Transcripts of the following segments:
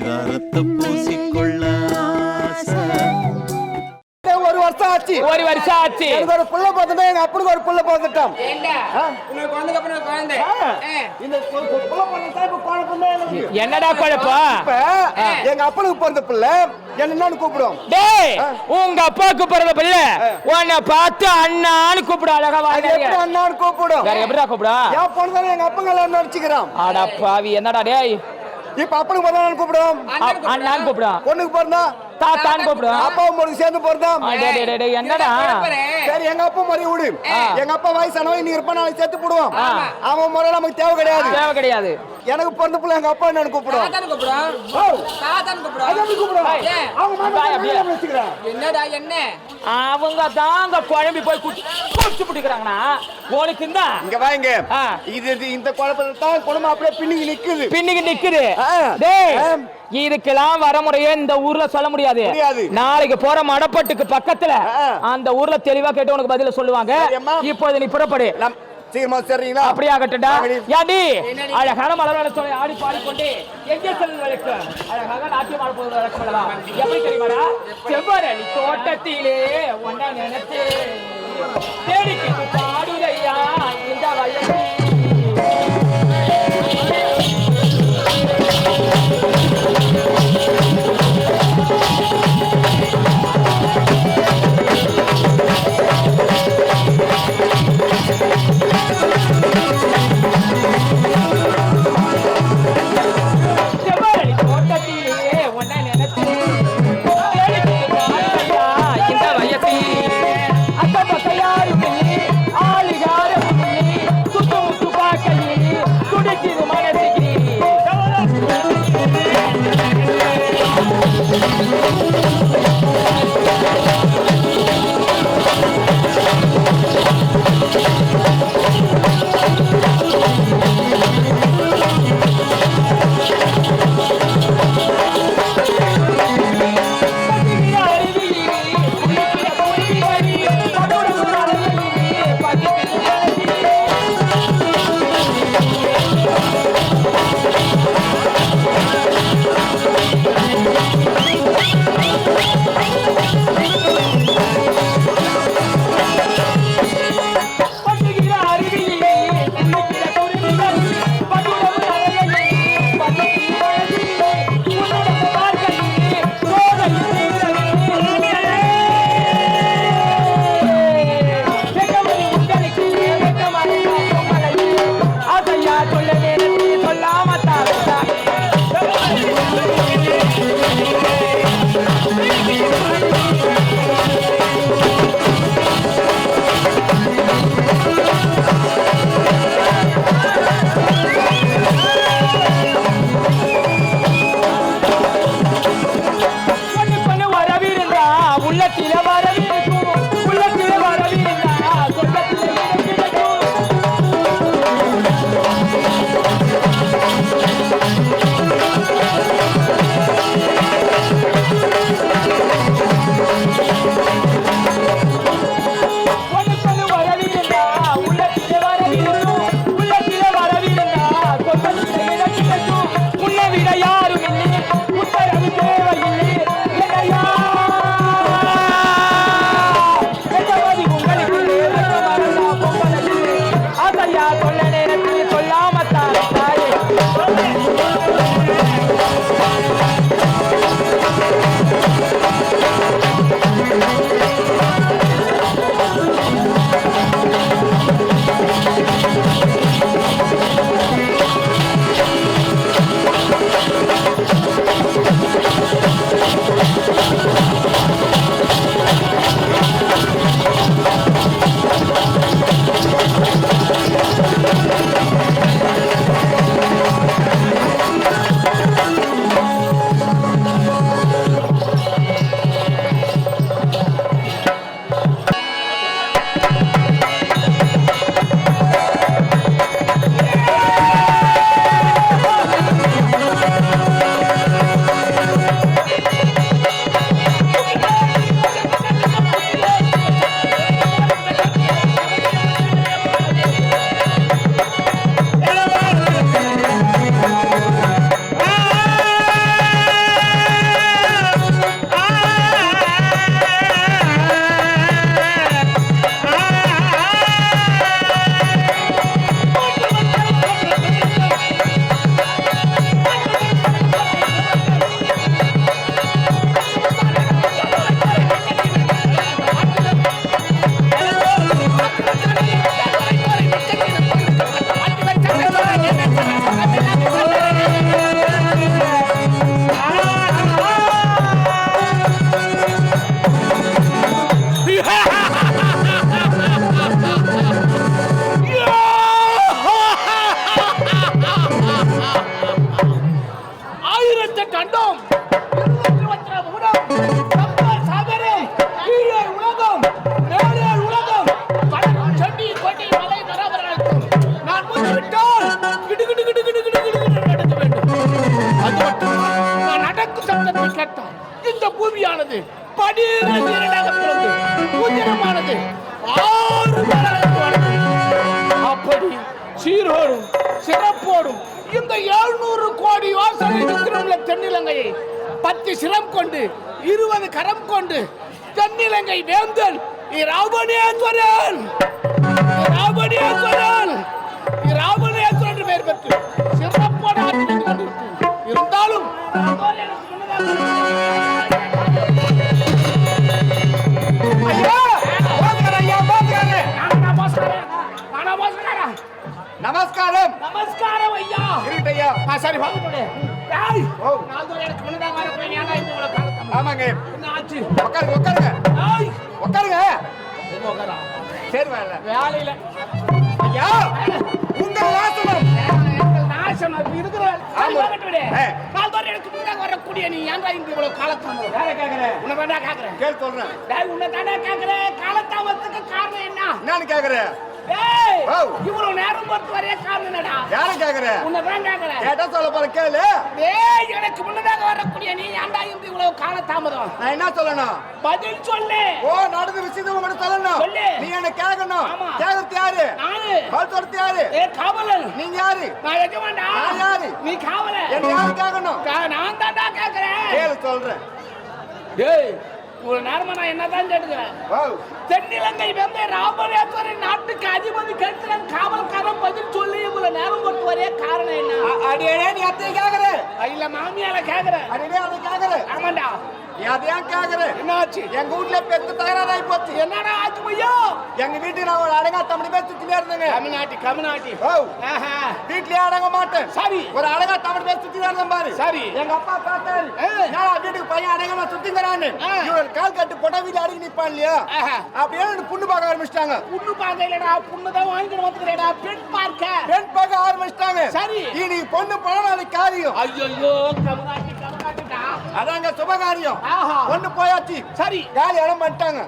பரிதாரத்தை பூசிக்கொள்ள ஆசை. ஒரு வருஷம் ஆச்சு. ஒரு வருஷம் ஆச்சு. எனக்கு ஒரு புள்ள பிறந்துட்டா எங்க அப்பனுக்கு ஒரு புள்ள பிறந்துட்டோம் ஏண்டா? உனக்கு குழந்தைக்கு அப்புறம் ஒரு குழந்தை. ஆ. இந்த பு- பு- புள்ள பிறந்துட்டா இப்ப குழப்பம் தான் எனக்கு என்னடா குழப்பம்? எங்க அப்பனுக்கு பிறந்த பிள்ளை என்னன்னு கூப்பிடுவோம் டேய் உங்க அப்பாவுக்கு பிறந்த பிள்ளை உன்னை பார்த்து அண்ணான்னு கூப்பிடு அழகா எப்படி வாங்க அண்ணான்னு கூப்பிடும்? வேற எப்படிடா கூப்பிடா? என் பொண்ணு எங்க அப்பங்க எல்லாம் நடிச்சுக்கிறான் அடா பாவி என்னடா டேய்? இப்ப அப்பனுக்கு பிறந்தான்னு கூப்பிடும். அ- அண்ணான்னு கூப்பிடா. பொண்ணுக்கு பிறந்தா தாத்தான்னு கூப்பிடு. அப்பாவும் பொண்ணுக்கு சேர்ந்து டேய், என்னடா. சரி எங்க அப்பா முறைய விடு. எங்க அப்பா வயசானவன் நீ இருப்ப நாளைக்கு சேர்த்து போடுவோம். அவன் முறை நமக்கு தேவை கிடையாது. தேவை கிடையாது. எனக்கு பிறந்த பிள்ளை எங்க அப்பா என்னன்னு கூப்பிடுவோம் கூப்பிடுவோம் என்னடா என்ன? அவங்க தாங்க குழம்பி போய் குச்சி பிடிக்கிறாங்கண்ணா. உனக்கு இந்த. இங்க வாங்க. இது இது இந்த குழப்பத்தில் தான் குடும்பம் அப்படியே பின்னிக்கு நிக்குது. பின்னுக்கு நிக்குது. இதுக்கெல்லாம் வரமுறையே இந்த ஊர்ல சொல்ல முடியாது. நாளைக்கு போற மடப்பட்டுக்கு பக்கத்துல. அந்த ஊர்ல தெளிவா கேட்டு உனக்கு பதில சொல்லுவாங்க. இப்போது நீ புறப்படு. சீக்கிரமா சரிங்களா? அப்படியே ஆகட்டும்டா? அழகான மலர் வளர்த்தோட ஆடி பாடிக்கொண்டு எங்கே செல்வது வழக்கம் அழகாக நாட்டியம் ஆடுவது வழக்கம் அல்லவா எப்படி தெரியுமாடா? செவ்வரளி தோட்டத்திலே ஒன்ன நினைச்சு தேடிக்கிட்டு பாடுதையா இந்த வயசு சத்தத்தை கண்டோம். இந்த பூமியானது பனிரெண்டு இரண்டாக பிறந்து உதிரமானது ஆறு அப்படி சீரோடும் சிறப்போடும் இந்த 700 கோடி யோசனை இருக்கிற தென்னிலங்கையை பத்து சிரம் கொண்டு இருபது கரம் கொண்டு தென்னிலங்கை வேந்தன் ராவணேஸ்வரன்! ராவணேஸ்வரன்! ராவணேஸ்வரன் என்று பெயர் பெற்று ஆமாங்க உட்காருங்க உட்காருங்க உட்காருங்க? சரி வரல வேலையில ஐயா உங்கள் வாசனம் நாசம் அப்படி இருக்கிற சரி ஆமா. வாங்கிட்டு விடு. ஏ. நாலு தடவை எனக்கு முன்னதாக வரக்கூடிய நீ ஏன்டா இந்த இவ்வளவு காலத்தாமதம் யாரை கேக்குறேன் உன்னை வேண்டாம் கேக்குறேன் கேள் சொல்றேன் உன்னை தானே கேக்குறேன் காலத்தாமதத்துக்கு காரணம் என்ன என்னன்னு கேக்குறேன். இவ்வளவு நேரம் பொறுத்து வரைய காரணம் என்னடா? யாரை கேட்டா சொல்ல போற கேளு. டேய் எனக்கு முன்னதாக வரக்கூடிய நீ ஏன்டா இவ்வளவு காலத்தாமதம் நான் என்ன சொல்லணும்? பதில் சொல்லு. ஓ நடந்த விஷயத்தை உங்ககிட்ட சொல்லணும். சொல்லு. நீ என்ன கேட்கணும். கேக்குறது யாரு? நானு. யாரு? ஏ காவலன். நீங்க யாரு? நான் எஜமான்டா. நான் யாரு? நீ காவலன். என்ன யாரு கேட்கணும்? நான் தான்டா கேக்குறேன். கேளு சொல்றேன். டேய் ஒரு நேரமா நான் என்னதான் கேட்டுக்கிறேன்? தென்னிலங்கை வந்து ராமரேஸ்வரன் நாட்டுக்கு அதிபதி கேட்கிறேன் காவல்காரன் பதில் சொல்லி இவ்வளவு நேரம் போட்டு வரே காரணம் என்ன? அடியே நீ அத்தையை கேக்குற? இல்ல மாமியால கேக்குறேன். அடியே அதை கேக்குற? ஆமாண்டா. நீ அதை ஏன் கேக்குற என்னாச்சு? எங்க வீட்ல பெத்து தகராறாயி போச்சு. என்னடா ஆச்சு பையோ எங்க வீட்டுக்கு நான் ஒரு அடங்கா தமிழ் பேர் சுத்தினே இருந்தேங்க. ஓ. ஆஹா. வீட்லயே அடங்க மாட்டேன். சரி. ஒரு அழகா தமிழ் பேர் சுத்தி இருந்தேன் பாரு. சரி. எங்க அப்பா பார்த்தாரு. நான் வீட்டுக்கு பையன் அடங்கமா சுத்திங்கிறான்னு. ஆ. இவர் கால் கட்டு பொட்டை வீடு அடங்கி நிப்பான் இல்லையா. அப்படியே புண்ணு பார்க்க ஆரம்பிச்சிட்டாங்க. புண்ணு பார்க்க இல்லடா புண்ணு தான் வாங்கிட்டு வந்துக்கிறேடா பெண் பார்க்க. பெண் பார்க்க ஆரம்பிச்சிட்டாங்க. சரி. இனி பொண்ணு பணம் காரியம். ஐயோ கமிநாட்டிடா அதாங்க சுபகாரியம். ஆஹா. பொண்ணு போயாச்சு. சரி காலி இடம் பண்ணிட்டாங்க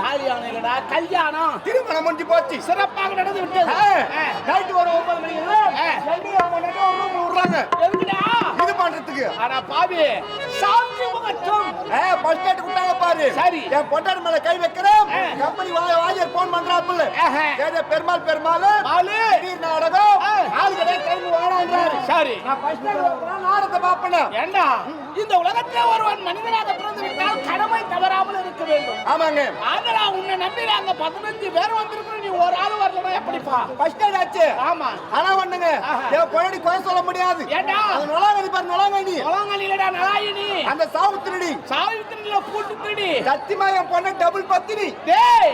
கல்யாணம் இல்லடா கல்யாணம். திருமணம் முடிஞ்சு போச்சு. சிறப்பாக நடந்து விட்டது. நைட்டு ஒரு ஒன்பது மணி விடுறாங்க. இது பண்றதுக்கு. அட பாவி. சாந்தி முகத்தும் பஸ் ஸ்டாண்ட் விட்டாங்க பாரு. சரி. என் பொண்டாட்டி மேல கை வைக்கிறேன் ஆ. கம்பெனி வாய வாய போன் பண்றாப்புல. ஏதோ பெருமாள் பெருமாள். திடீர் நாடகம். ஆ. ஆள் கிடையாது டைம் வாடான்றாரு சரி. நான் ஸ்டாண்ட் நாடகத்தை பாப்பேன் ஏண்டா? இந்த உலகத்திலே ஒருவன் மனிதனாக பிறந்து விட்டால் கடமை தவறாமல் இருக்க வேண்டும். ஆமாங்க. ஆதரா உன்னை நம்பி நாங்க பதினஞ்சு பேர் வந்திருக்கோம் நீ ஒரு ஆள் வரலனா எப்படிப்பா ஆச்சு. ஆமா. ஆனா ஒண்ணுங்க. என் பொண்டாட்டி குறை சொல்ல முடியாது. ஏண்டா? அது நொலாங்கடி பாரு நொலாங்கடி உலகங்களிலடா நலாயினி அந்த சாவுத்திரடி திருடி. சத்தியமா என் பொண்ணு டபுள் பத்தினி. டேய்.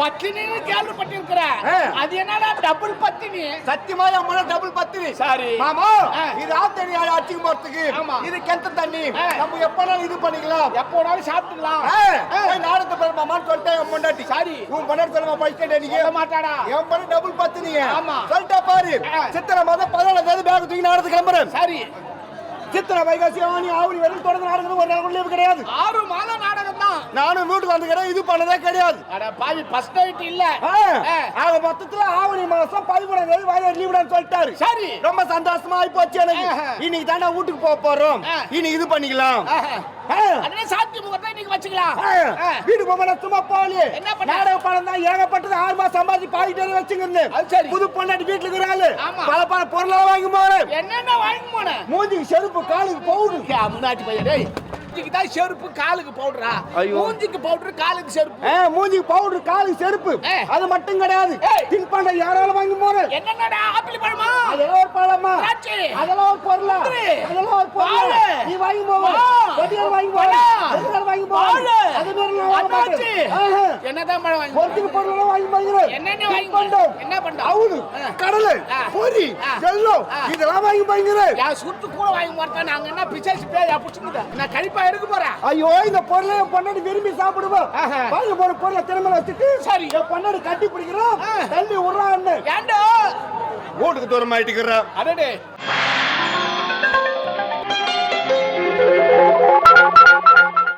பத்தினின்னு கேள்விப்பட்டிருக்கிற. அது என்னடா டபுள் பத்தினி? சத்தியமா என் பொண்ணு டபுள் பத்தினி. சரி. மாமா. இது ஆத்தடி அடிச்சுக்கு போறதுக்கு ஆமா. இது கிணத்து தண்ணி. நம்ம எப்பனாலும் இது பண்ணிக்கலாம். எப்போ வேணாலும் சாப்பிட்டுக்கலாம். ஆ, போய் நாடகத்தை பாரு மாமான்னு சொல்லிட்டேன் என் பொண்டாட்டி. சரி. உன் பொண்டாட்டி சொல்லுமா பஸ் ஸ்டாண்ட் அடிக்க மாட்டாடா. என் பொண்ணு டபுள் பத்தினிங்க ஆமா. சொல்லிட்டா பாரு. சித்திரை மாதம் பதினாலாம் தேதி பேக் தூக்கி நாடகத்துக்கு கிளம்புறேன். சரி. சித்திரை வைகாசி ஆவணி ஆவணி வரைக்கும் தொடர்ந்து நாடகம் ஒரு நாள் leave கிடையாது. ஆறு மாத நாடகம் தான். நானும் வீட்டுக்கு வந்துக்கிறேன். இது பண்ணதே கிடையாது. அட பாவி ஃபர்ஸ்ட் நைட் இல்ல. ஆக மொத்தத்துல ஆவணி மாசம் பதிமூணாம் தேதி வாயில லீவுடான்னு சொல்லிட்டாரு. சரி. ரொம்ப சந்தோஷமா ஆயி போச்சு எனக்கு. இன்னைக்கு தானே வீட்டுக்கு போக போறோம். இனி இது பண்ணிக்கலாம். வச்சுக்கலாம் ஆ. ஆ. வீட்டுக்கு போக சும்மா பண்ண? நாடக படம் தான் ஏகப்பட்டது ஆறு மாசம் சம்பாதிச்சு பாதிட்டு வச்சுங்க அது சரி. புது பொண்டாட்டி வீட்டுல இருக்கிறாள். பல பல பொருளெல்லாம் வாங்கி போறேன் என்னென்ன வாங்கி போன மூஞ்சிக்கு செருப்பு காலுக்கு பவுடு முன்னாடி பையன் டேய் மூஞ்சிக்கு தான் செருப்பு காலுக்கு பவுடரா. மூஞ்சிக்கு பவுடர் காலுக்கு செருப்பு மூஞ்சிக்கு பவுடர் காலுக்கு செருப்பு. அது மட்டும் கிடையாது. தின்பண்டம் யாராலும் வாங்கி போறேன் என்னென்னடா ஆப்பிள் பழமா அதெல்லாம் ஒரு பழமா. அதெல்லாம் ஒரு பொருளா. அதெல்லாம் ஒரு பொருளா. நீ வாங்கி போவ வா. கொடியால் வாங்கி போவ வாங்கி போவ. அது மாதிரி நான் வாங்க. என்னதான் பழம் வாங்கி பொருத்துக்கு பொருளெல்லாம் வாங்கி போகிறேன் என்னென்ன வாங்கி தின்பண்டம் என்ன பண்டம்? அவுளு ஆ. கடலை. பொரி ஆ. இதெல்லாம் வாங்கி போகிறேன் சுட்டு கூட வாங்கி போறதா நாங்க என்ன பிசாசு பேயா புடிச்சுக்குதா நான் கழிப்பா எடுக்க போறேன் ஐயோ இந்த பொருளை என் பொண்ணாடி விரும்பி சாப்பிடுவோம் ஆஹா. வாங்கி போற பொருளை திரும்ப வச்சுட்டு சரி. என் பொண்ணாடி கட்டி பிடிக்கிறோம். தள்ளி விடுறான்னு ஏண்டா? வீட்டுக்கு தூரம் ஆயிட்டுக்கிறேன் அடடே.